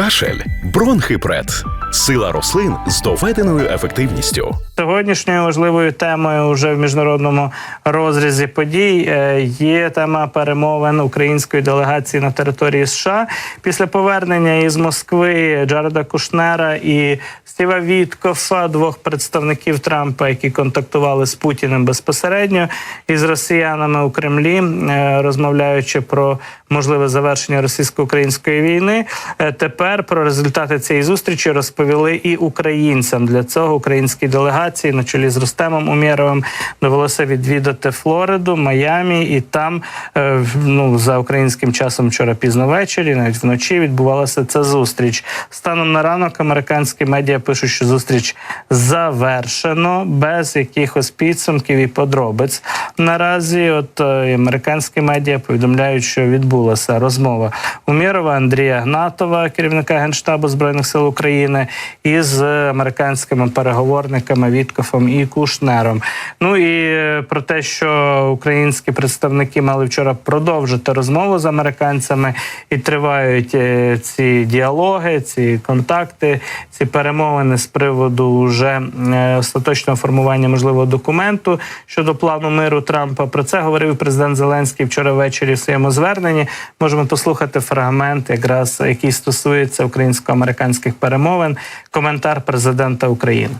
кашель, бронхипред, сила рослин з доведеною ефективністю. Сьогоднішньою важливою темою вже в міжнародному розрізі подій е, є тема перемовин української делегації на території США після повернення із Москви Джареда Кушнера і Стіва Віткофа, двох представників Трампа, які контактували з Путіним безпосередньо і з росіянами у Кремлі, е, розмовляючи про можливе завершення російсько-української війни. Е, Тепер про результати цієї зустрічі розповіли і українцям. Для цього українській делегації на чолі з Рустемом Умєровим довелося відвідати Флориду, Майамі, і там е, ну за українським часом вчора пізно ввечері, навіть вночі відбувалася ця зустріч. Станом на ранок американські медіа пишуть, що зустріч завершено без якихось підсумків і подробиць. Наразі, от е, американські медіа повідомляють, що відбулася розмова Умєрова Андрія Гнатова, керівника генштабу збройних сил України, із американськими переговорниками Віткофом і Кушнером. Ну і е, про те, що українські представники мали вчора продовжити розмову з американцями, і тривають е, ці діалоги, ці контакти, ці перемовини з приводу вже е, остаточного формування можливого документу щодо плану миру Трампа. Про це говорив президент Зеленський вчора ввечері в своєму зверненні. Можемо послухати фрагмент, якраз який стосується українсько-американських перемовин. Коментар президента України.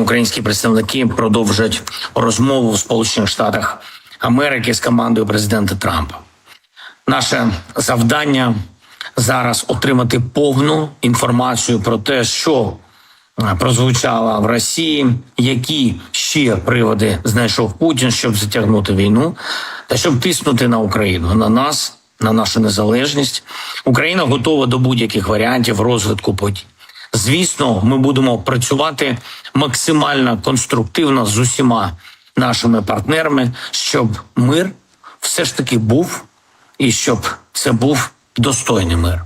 Українські представники продовжать розмову в Сполучених Штатах Америки з командою президента Трампа. Наше завдання зараз отримати повну інформацію про те, що е, прозвучало в Росії, які ще приводи знайшов Путін, щоб затягнути війну, та щоб тиснути на Україну, на нас, на нашу незалежність. Україна готова до будь-яких варіантів розвитку подій. Звісно, ми будемо працювати максимально конструктивно з усіма нашими партнерами, щоб мир все ж таки був, і щоб це був достойний мир.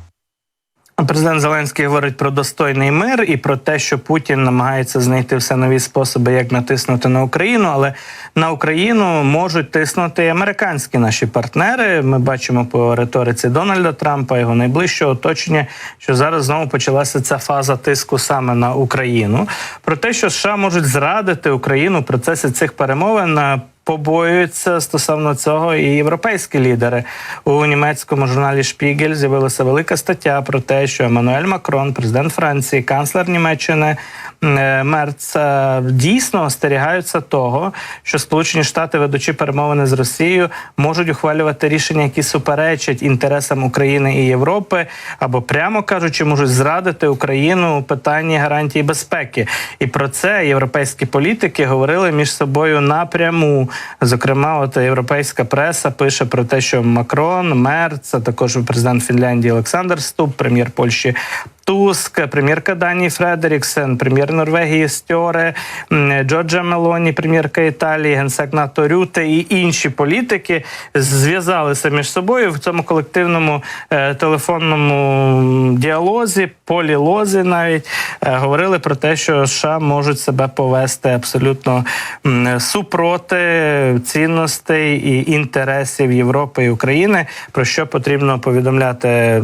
Президент Зеленський говорить про достойний мир і про те, що Путін намагається знайти все нові способи, як натиснути на Україну, але на Україну можуть тиснути і американські наші партнери. Ми бачимо по риториці Дональда Трампа, його найближчого оточення, що зараз знову почалася ця фаза тиску саме на Україну. Про те, що США можуть зрадити Україну в процесі цих перемовин. Побоюються стосовно цього і європейські лідери у німецькому журналі Шпігель з'явилася велика стаття про те, що Еммануель Макрон, президент Франції, канцлер Німеччини е, Мерц е, дійсно остерігаються того, що Сполучені Штати, ведучи перемовини з Росією, можуть ухвалювати рішення, які суперечать інтересам України і Європи, або прямо кажучи, можуть зрадити Україну у питанні гарантії безпеки. І про це європейські політики говорили між собою напряму. Зокрема, от європейська преса пише про те, що Макрон, Мерц, а також президент Фінляндії Олександр Ступ, прем'єр Польщі. Туск, прем'єрка Данії Фредеріксен, прем'єр Норвегії Стьоре, Джорджа Мелоні, прем'єрка Італії, генсек НАТО Рюте і інші політики зв'язалися між собою в цьому колективному е, телефонному діалозі, полілозі навіть е, говорили про те, що США можуть себе повести абсолютно супроти цінностей і інтересів Європи і України, про що потрібно повідомляти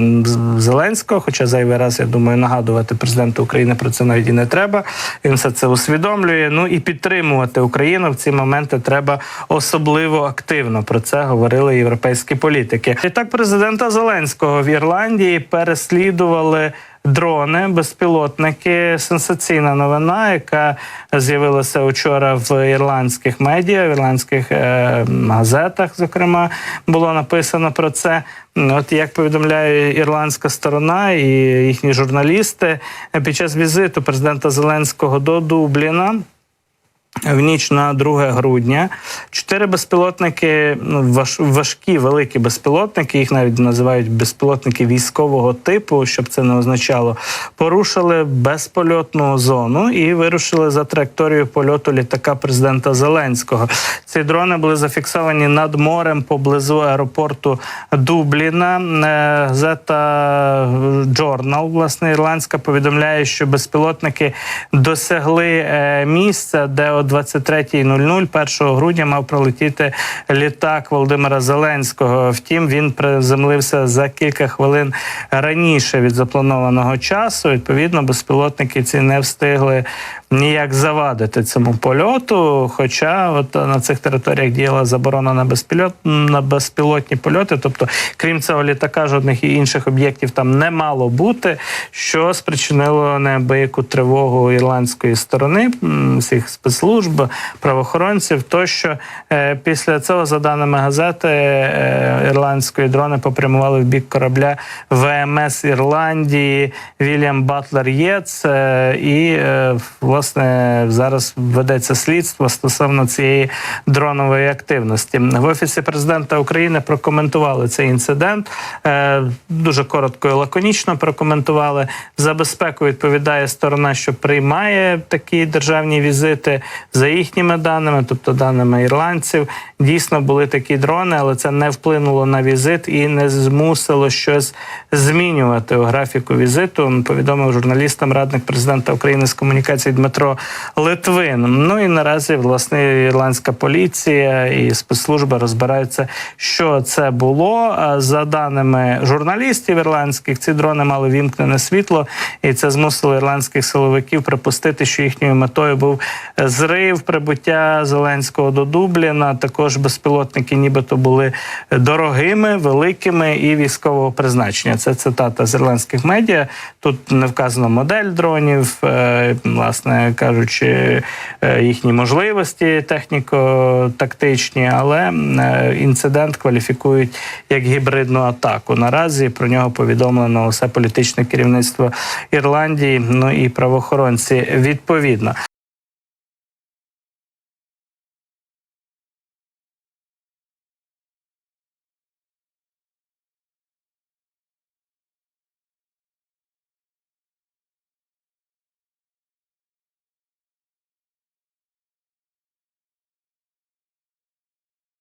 Зеленського. Хоча зайвий раз я думаю, нагадувати президенту України про це навіть і не треба. Він все це усвідомлює. Ну і підтримувати Україну в ці моменти треба особливо активно. Про це говорили європейські політики. І так, президента Зеленського в Ірландії переслідували. Дрони, безпілотники, сенсаційна новина, яка з'явилася вчора в ірландських медіа, в ірландських е, газетах, зокрема, було написано про це. От як повідомляє ірландська сторона і їхні журналісти під час візиту президента Зеленського до Дубліна. В ніч на 2 грудня чотири безпілотники, ну важ, важкі, великі безпілотники, їх навіть називають безпілотники військового типу, щоб це не означало, порушили безпольотну зону і вирушили за траєкторією польоту літака президента Зеленського. Ці дрони були зафіксовані над морем поблизу аеропорту Дубліна. Е, Газета Journal, власне, ірландська повідомляє, що безпілотники досягли е, місця, де 23.00 1 грудня мав пролетіти літак Володимира Зеленського. Втім, він приземлився за кілька хвилин раніше від запланованого часу. Відповідно, безпілотники ці не встигли ніяк завадити цьому польоту. Хоча от на цих територіях діяла заборона на безпільот на безпілотні польоти. Тобто, крім цього літака, жодних і інших об'єктів там не мало бути, що спричинило неабияку тривогу ірландської сторони всіх спецслужб, правоохоронців. Тощо Е, після цього, за даними газети, е, ірландської дрони попрямували в бік корабля ВМС Ірландії Вільям Батлер Єц. Е, І власне зараз ведеться слідство стосовно цієї дронової активності. В офісі президента України прокоментували цей інцидент. Дуже коротко і лаконічно прокоментували. За безпеку відповідає сторона, що приймає такі державні візити за їхніми даними, тобто даними ірландців. Дійсно були такі дрони, але це не вплинуло на візит і не змусило щось змінювати у графіку візиту. Повідомив журналістам радник президента України з комунікації Дмитро Литвин. Ну і наразі власне ірландська поліція і спецслужби розбираються, що це було. За даними журналістів ірландських, ці дрони мали вімкнене світло, і це змусило ірландських силовиків припустити, що їхньою метою був зрив прибуття Зеленського до Дубліна. Також безпілотники, нібито були дорогими, великими і військового призначення. Це цитата з ірландських медіа. Тут не вказано модель дронів, е, власне кажучи, е, їхні можливості техніко-тактичні, але е, інцидент кваліфікують як гібридну атаку. Наразі про нього повідомлено усе політичне керівництво Ірландії, ну і правоохоронці відповідно.